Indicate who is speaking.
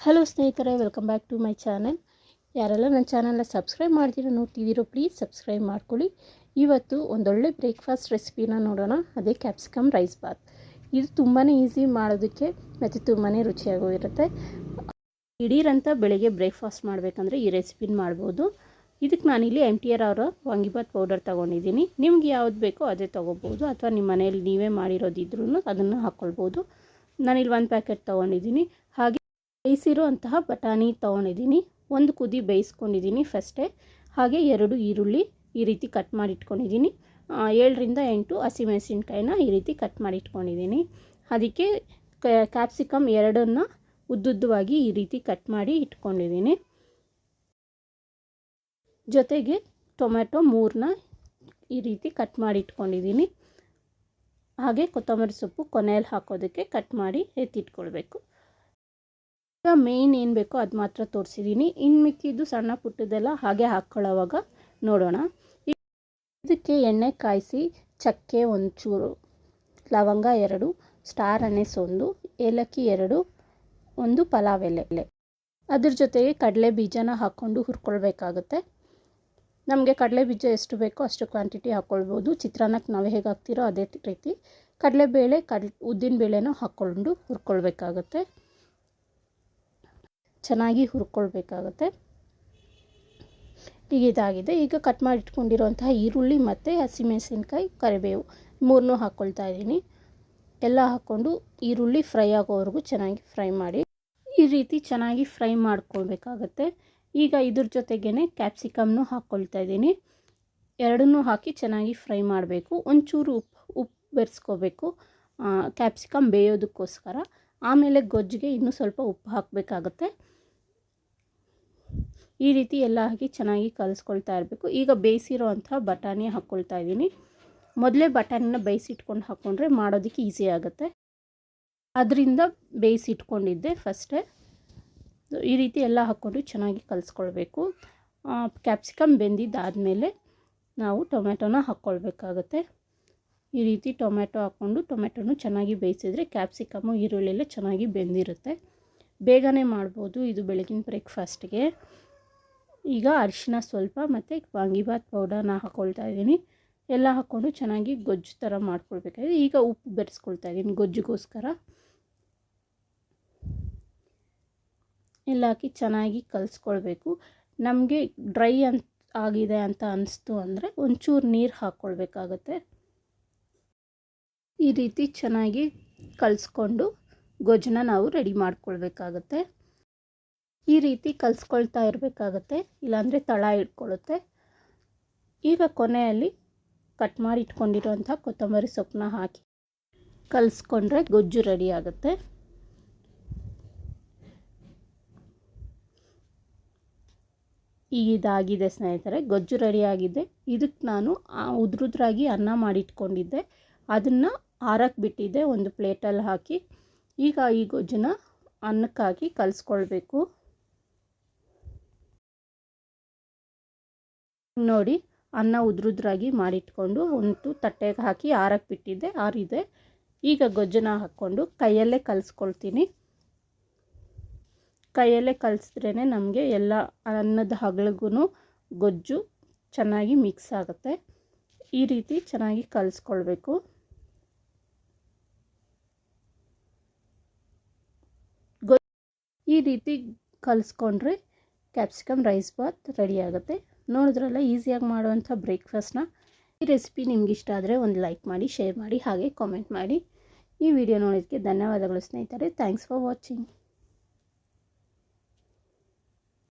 Speaker 1: Hello ಸ್ನೇಹಿತರೆ welcome back to my channel ಯಾರೆಲ್ಲ ನನ್ನ ಚಾನಲ್ನ ಸಬ್ಸ್ಕ್ರೈಬ್ ಮಾಡ್ತೀರೋ ನೋಡ್ತಿದ್ದೀರೋ ಪ್ಲೀಸ್ ಸಬ್ಸ್ಕ್ರೈಬ್ ಮಾಡ್ಕೊಳ್ಳಿ. ಇವತ್ತು ಒಂದೊಳ್ಳೆ ಬ್ರೇಕ್ಫಾಸ್ಟ್ ರೆಸಿಪಿನ ನೋಡೋಣ. ಅದೇ ಕ್ಯಾಪ್ಸಿಕಮ್ ರೈಸ್ ಬಾತ್ ಇದು ತುಂಬಾ ಈಸಿ ಮಾಡೋದಕ್ಕೆ ಮತ್ತು ತುಂಬಾ ರುಚಿಯಾಗೂ ಇರುತ್ತೆ ದಿಢೀರಂತ ಬೆಳಿಗ್ಗೆ ಬ್ರೇಕ್ಫಾಸ್ಟ್ ಮಾಡಬೇಕಂದ್ರೆ ಈ ರೆಸಿಪಿನ ಮಾಡ್ಬೋದು. ಇದಕ್ಕೆ ನಾನಿಲ್ಲಿ ಎಂ ಟಿ ಆರ್ ಅವರ ವಾಂಗಿಬಾತ್ ಪೌಡರ್ ತೊಗೊಂಡಿದ್ದೀನಿ. ನಿಮ್ಗೆ ಯಾವ್ದು ಬೇಕೋ ಅದೇ ತೊಗೋಬೋದು. ಅಥವಾ ನಿಮ್ಮ ಮನೆಯಲ್ಲಿ ನೀವೇ ಮಾಡಿರೋದಿದ್ರೂ ಅದನ್ನು ಹಾಕ್ಕೊಳ್ಬೋದು ನಾನಿಲ್ಲಿ ಒಂದು ಪ್ಯಾಕೆಟ್ ತೊಗೊಂಡಿದ್ದೀನಿ. ಹಾಗೆ ಬೇಯಿಸಿರೋ ಅಂತಹ ಬಟಾಣಿ ತೊಗೊಂಡಿದ್ದೀನಿ. ಒಂದು ಕುದಿ ಬೇಯಿಸ್ಕೊಂಡಿದ್ದೀನಿ ಫಸ್ಟೇ. ಹಾಗೆ ಎರಡು ಈರುಳ್ಳಿ ಈ ರೀತಿ ಕಟ್ ಮಾಡಿ ಇಟ್ಕೊಂಡಿದ್ದೀನಿ ಏಳರಿಂದ ಎಂಟು ಹಸಿಮೆಣಸಿನ್ಕಾಯಿನ ಈ ರೀತಿ ಕಟ್ ಮಾಡಿ ಇಟ್ಕೊಂಡಿದ್ದೀನಿ ಅದಕ್ಕೆ ಕ್ಯಾಪ್ಸಿಕಮ್ ಎರಡನ್ನು ಉದ್ದುದ್ದವಾಗಿ ಈ ರೀತಿ ಕಟ್ ಮಾಡಿ ಇಟ್ಕೊಂಡಿದ್ದೀನಿ. ಜೊತೆಗೆ ಟೊಮೆಟೊ ಮೂರನ್ನ ಈ ರೀತಿ ಕಟ್ ಮಾಡಿ ಇಟ್ಕೊಂಡಿದ್ದೀನಿ ಹಾಗೆ ಕೊತ್ತಂಬರಿ ಸೊಪ್ಪು ಕೊನೆಯಲ್ಲಿ ಹಾಕೋದಕ್ಕೆ ಕಟ್ ಮಾಡಿ ಎತ್ತಿಟ್ಕೊಳ್ಬೇಕು. ಈಗ ಮೇಯ್ನ್ ಏನು ಬೇಕೋ ಅದು ಮಾತ್ರ ತೋರಿಸಿದ್ದೀನಿ ಇನ್ನು ಮಿಕ್ಕಿದ್ದು ಸಣ್ಣ ಪುಟ್ಟದೆಲ್ಲ ಹಾಗೆ ಹಾಕ್ಕೊಳ್ಳೋವಾಗ ನೋಡೋಣ. ಇದಕ್ಕೆ ಎಣ್ಣೆ ಕಾಯಿಸಿ, ಚಕ್ಕೆ ಒಂಚೂರು, ಲವಂಗ ಎರಡು, ಸ್ಟಾರ್ ಅನೆಸ್ ಒಂದು ಏಲಕ್ಕಿ ಎರಡು, ಒಂದು ಪಲಾವ್ ಎಲೆ. ಅದ್ರ ಜೊತೆಗೆ ಕಡಲೆ ಬೀಜನ ಹಾಕ್ಕೊಂಡು ಹುರ್ಕೊಳ್ಬೇಕಾಗುತ್ತೆ. ನಮಗೆ ಕಡಲೆ ಬೀಜ ಎಷ್ಟು ಬೇಕೋ ಅಷ್ಟು ಕ್ವಾಂಟಿಟಿ ಹಾಕ್ಕೊಳ್ಬೋದು ಚಿತ್ರಾನ್ನಕ್ಕೆ ನಾವು ಹೇಗೆ ಹಾಕ್ತಿರೋ ಅದೇ ರೀತಿ. ಕಡಲೆಬೇಳೆ, ಕಡ್ ಉದ್ದಿನ ಬೇಳೆನೂ ಹಾಕ್ಕೊಂಡು ಹುರ್ಕೊಳ್ಬೇಕಾಗತ್ತೆ. ಚೆನ್ನಾಗಿ ಹುರ್ಕೊಳ್ಬೇಕಾಗುತ್ತೆ. ಈಗ ಇದಾಗಿದೆ. ಈಗ ಕಟ್ ಮಾಡಿ ಇಟ್ಕೊಂಡಿರುವಂತಹ ಈರುಳ್ಳಿ ಮತ್ತು ಹಸಿಮೆಣಸಿನ್ಕಾಯಿ, ಕರಿಬೇವು ಮೂರನ್ನೂ ಹಾಕ್ಕೊಳ್ತಾ ಇದ್ದೀನಿ. ಎಲ್ಲ ಹಾಕ್ಕೊಂಡು ಈರುಳ್ಳಿ ಫ್ರೈ ಆಗೋವರೆಗೂ ಚೆನ್ನಾಗಿ ಫ್ರೈ ಮಾಡಿ ಈ ರೀತಿ ಚೆನ್ನಾಗಿ ಫ್ರೈ ಮಾಡ್ಕೊಳ್ಬೇಕಾಗತ್ತೆ. ಈಗ ಇದ್ರ ಜೊತೆಗೇ ಕ್ಯಾಪ್ಸಿಕಮ್ನು ಹಾಕ್ಕೊಳ್ತಾ ಇದ್ದೀನಿ. ಎರಡನ್ನೂ ಹಾಕಿ ಚೆನ್ನಾಗಿ ಫ್ರೈ ಮಾಡಬೇಕು. ಒಂಚೂರು ಉಪ್ಪು ಉಪ್ಪು ಬೆರೆಸ್ಕೋಬೇಕು. ಕ್ಯಾಪ್ಸಿಕಮ್ ಬೇಯೋದಕ್ಕೋಸ್ಕರ. ಆಮೇಲೆ ಗೊಜ್ಜಿಗೆ ಇನ್ನೂ ಸ್ವಲ್ಪ ಉಪ್ಪು ಹಾಕಬೇಕಾಗತ್ತೆ. ಈ ರೀತಿ ಎಲ್ಲ ಹಾಕಿ ಚೆನ್ನಾಗಿ ಕಲಿಸ್ಕೊಳ್ತಾ ಇರಬೇಕು. ಈಗ ಬೇಯಿಸಿರೋ ಅಂಥ ಬಟಾಣಿ ಹಾಕ್ಕೊಳ್ತಾ ಇದ್ದೀನಿ. ಮೊದಲೇ ಬಟಾಣಿನ ಬೇಯಿಸಿಟ್ಕೊಂಡು ಹಾಕ್ಕೊಂಡ್ರೆ ಮಾಡೋದಕ್ಕೆ ಈಸಿ ಆಗುತ್ತೆ. ಅದರಿಂದ ಬೇಯಿಸಿಟ್ಕೊಂಡಿದ್ದೆ ಫಸ್ಟೇ. ಈ ರೀತಿ ಎಲ್ಲ ಹಾಕ್ಕೊಂಡು ಚೆನ್ನಾಗಿ ಕಲಿಸ್ಕೊಳ್ಬೇಕು. ಕ್ಯಾಪ್ಸಿಕಮ್ ಬೆಂದಿದ್ದಾದಮೇಲೆ ನಾವು ಟೊಮೆಟೊನ ಹಾಕ್ಕೊಳ್ಬೇಕಾಗತ್ತೆ. ಈ ರೀತಿ ಟೊಮೆಟೊ ಹಾಕ್ಕೊಂಡು ಟೊಮೆಟೊನು ಚೆನ್ನಾಗಿ ಬೇಯಿಸಿದ್ರೆ ಕ್ಯಾಪ್ಸಿಕಮ್ಮು ಈರುಳ್ಳಿಯೆಲ್ಲ ಚೆನ್ನಾಗಿ ಬೆಂದಿರುತ್ತೆ. ಬೇಗನೆ ಮಾಡ್ಬೋದು ಇದು ಬೆಳಗಿನ ಬ್ರೇಕ್ಫಾಸ್ಟ್ಗೆ. ಈಗ ಅರಿಶಿನ ಸ್ವಲ್ಪ ಮತ್ತು ವಾಂಗಿಭಾತ್ ಪೌಡರ್ನ ಹಾಕ್ಕೊಳ್ತಾ ಇದ್ದೀನಿ. ಎಲ್ಲ ಹಾಕ್ಕೊಂಡು ಚೆನ್ನಾಗಿ ಗೊಜ್ಜು ಥರ ಮಾಡ್ಕೊಳ್ಬೇಕಾಗಿದೆ. ಈಗ ಉಪ್ಪು ಬೆರೆಸ್ಕೊಳ್ತಾ ಇದ್ದೀನಿ ಗೊಜ್ಜಿಗೋಸ್ಕರ. ಎಲ್ಲ ಹಾಕಿ ಚೆನ್ನಾಗಿ ಕಲಿಸ್ಕೊಳ್ಬೇಕು. ನಮಗೆ ಡ್ರೈ ಅಂತ ಆಗಿದೆ ಅಂತ ಅನಿಸ್ತು ಅಂದರೆ ಒಂಚೂರು ನೀರು ಹಾಕ್ಕೊಳ್ಬೇಕಾಗತ್ತೆ. ಈ ರೀತಿ ಚೆನ್ನಾಗಿ ಕಲಿಸ್ಕೊಂಡು ಗೊಜ್ಜನ್ನ ನಾವು ರೆಡಿ ಮಾಡ್ಕೊಳ್ಬೇಕಾಗತ್ತೆ. ಈ ರೀತಿ ಕಲಿಸ್ಕೊಳ್ತಾ ಇರಬೇಕಾಗತ್ತೆ, ಇಲ್ಲಾಂದರೆ ತಳ ಇಟ್ಕೊಳ್ಳುತ್ತೆ ಈಗ ಕೊನೆಯಲ್ಲಿ ಕಟ್ ಮಾಡಿ ಇಟ್ಕೊಂಡಿರೋಂಥ ಕೊತ್ತಂಬರಿ ಸೊಪ್ಪನ್ನ ಹಾಕಿ ಕಲಿಸ್ಕೊಂಡ್ರೆ ಗೊಜ್ಜು ರೆಡಿ ಆಗುತ್ತೆ. ಈಗಿದಾಗಿದೆ ಸ್ನೇಹಿತರೆ, ಗೊಜ್ಜು ರೆಡಿಯಾಗಿದೆ ಇದಕ್ಕೆ ನಾನು ಉದ್ರುದ್ರಾಗಿ ಅನ್ನ ಮಾಡಿಟ್ಕೊಂಡಿದ್ದೆ ಅದನ್ನು ಹಾರಕ್ಕೆ ಬಿಟ್ಟಿದ್ದೆ, ಒಂದು ಪ್ಲೇಟಲ್ಲಿ ಹಾಕಿ. ಈಗ ಈ ಗೊಜ್ಜನ್ನ ಅನ್ನಕ್ಕಾಗಿ ಕಲಿಸ್ಕೊಳ್ಬೇಕು. ನೋಡಿ, ಅನ್ನ ಉದ್ರುದ್ರಾಗಿ ಮಾಡಿಟ್ಕೊಂಡು ಒಂದು ತಟ್ಟೆಗೆ ಹಾಕಿ ಆರಕ್ಕೆ ಬಿಟ್ಟಿದ್ದೆ, ಆರಿದೆ. ಈಗ ಗೊಜ್ಜನ್ನ ಹಾಕ್ಕೊಂಡು ಕೈಯಲ್ಲೇ ಕಲಿಸ್ಕೊಳ್ತೀನಿ. ಕೈಯಲ್ಲೇ ಕಲಿಸಿದ್ರೇ ನಮಗೆ ಎಲ್ಲ ಅನ್ನದ ಹಗಳಿಗೂ ಗೊಜ್ಜು ಚೆನ್ನಾಗಿ ಮಿಕ್ಸ್ ಆಗುತ್ತೆ. ಈ ರೀತಿ ಚೆನ್ನಾಗಿ ಕಲಿಸ್ಕೊಳ್ಬೇಕು. ಈ ರೀತಿ ಕಲಿಸ್ಕೊಂಡ್ರೆ ಕ್ಯಾಪ್ಸಿಕಮ್ ರೈಸ್ ಬಾತ್ ರೆಡಿ ಆಗುತ್ತೆ. ನೋಡಿದ್ರಲ್ಲ ಈಸಿಯಾಗಿ ಮಾಡುವಂಥ ಬ್ರೇಕ್ಫಾಸ್ಟ್ನ ಈ ರೆಸಿಪಿ ನಿಮ್ಗೆ ಇಷ್ಟ ಆದರೆ ಒಂದು ಲೈಕ್ ಮಾಡಿ ಶೇರ್ ಮಾಡಿ, ಹಾಗೆ ಕಾಮೆಂಟ್ ಮಾಡಿ. ಈ ವಿಡಿಯೋ ನೋಡೋದಕ್ಕೆ ಧನ್ಯವಾದಗಳು ಸ್ನೇಹಿತರೆ. Thanks for watching